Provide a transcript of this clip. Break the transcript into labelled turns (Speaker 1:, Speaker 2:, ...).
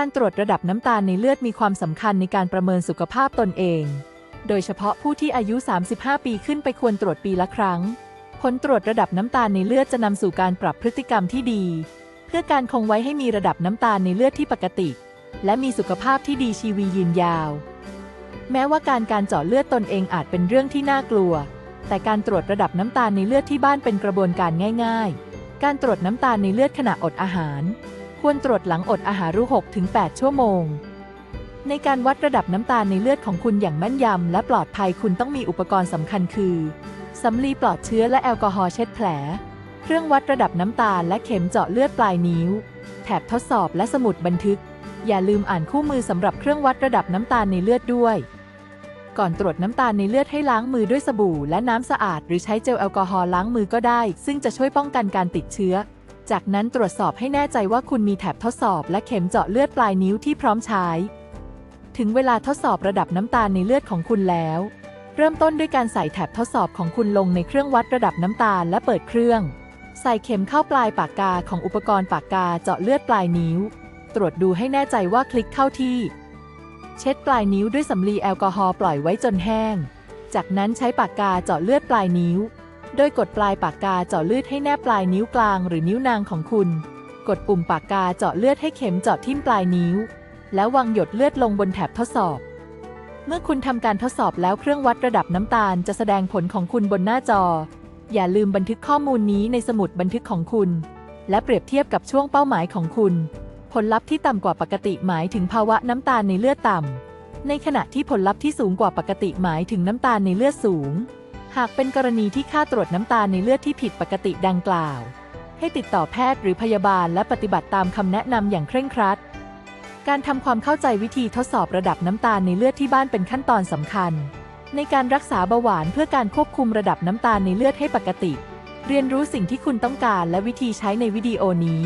Speaker 1: การตรวจระดับน้ำตาลในเลือดมีความสำคัญในการประเมินสุขภาพตนเอง โดยเฉพาะผู้ที่อายุ 35 ปีขึ้นไปควรตรวจปีละครั้ง ผลตรวจระดับน้ำตาลในเลือดจะนำสู่การปรับพฤติกรรมที่ดี เพื่อการคงไว้ให้มีระดับน้ำตาลในเลือดที่ปกติ และมีสุขภาพที่ดีชีวียืนยาว แม้ว่าการการเจาะเลือดตนเองอาจเป็นเรื่องที่น่ากลัว แต่การตรวจระดับน้ำตาลในเลือดที่บ้านเป็นกระบวนการง่าย ๆ การตรวจน้ำตาลในเลือดขณะอดอาหาร ควรตรวจหลังอดอาหารรู้6-8ชั่วโมง ในการวัดระดับน้ำตาลในเลือดของคุณอย่างแม่นยำและปลอดภัยคุณต้องมีอุปกรณ์สำคัญคือสำลีปลอดเชื้อและแอลกอฮอล์เช็ดแผล เครื่องวัดระดับน้ำตาลและเข็มเจาะเลือดปลายนิ้ว แถบทดสอบและสมุดบันทึก อย่าลืมอ่านคู่มือสำหรับเครื่องวัดระดับน้ำตาลในเลือดด้วย ก่อนตรวจน้ำตาลในเลือดให้ล้างมือด้วยสบู่และน้ำสะอาด หรือใช้เจลแอลกอฮอล์ล้างมือก็ได้ ซึ่งจะช่วยป้องกันการติดเชื้อ จากนั้นตรวจสอบให้แน่ใจว่าคุณมีแถบทดสอบและเข็มเจาะเลือดปลายนิ้วที่พร้อมใช้ ถึงเวลาทดสอบระดับน้ำตาลในเลือดของคุณแล้ว เริ่มต้นด้วยการใส่แถบทดสอบของคุณลงในเครื่องวัดระดับน้ำตาลและเปิดเครื่อง ใส่เข็มเข้าปลายปากกาของอุปกรณ์ปากกาเจาะเลือดปลายนิ้ว ตรวจดูให้แน่ใจว่าคลิกเข้าที่ เช็ดปลายนิ้วด้วยสำลีแอลกอฮอล์ปล่อยไว้จนแห้ง จากนั้นใช้ปากกาเจาะเลือดปลายนิ้ว โดยกดปลายปากกาเจาะเลือดให้แนบปลายนิ้วกลางหรือนิ้วนางของคุณ กดปุ่มปากกาเจาะเลือดให้เข็มเจาะทิ่มปลายนิ้ว แล้ววางหยดเลือดลงบนแถบทดสอบ เมื่อคุณทำการทดสอบแล้วเครื่องวัดระดับน้ำตาลจะแสดงผลของคุณบนหน้าจอ อย่าลืมบันทึกข้อมูลนี้ในสมุดบันทึกของคุณ และเปรียบเทียบกับช่วงเป้าหมายของคุณ ผลลัพธ์ที่ต่ำกว่าปกติหมายถึงภาวะน้ำตาลในเลือดต่ำในขณะที่ผลลัพธ์ที่สูงกว่าปกติหมายถึงน้ำตาลในเลือดสูง หากเป็นกรณีที่ค่าตรวจน้ำตาลในเลือดที่ผิดปกติดังกล่าว ให้ติดต่อแพทย์หรือพยาบาลและปฏิบัติตามคำแนะนำอย่างเคร่งครัด การทำความเข้าใจวิธีทดสอบระดับน้ำตาลในเลือดที่บ้านเป็นขั้นตอนสำคัญ ในการรักษาเบาหวานเพื่อการควบคุมระดับน้ำตาลในเลือดให้ปกติ เรียนรู้สิ่งที่คุณต้องการและวิธีใช้ในวิดีโอนี้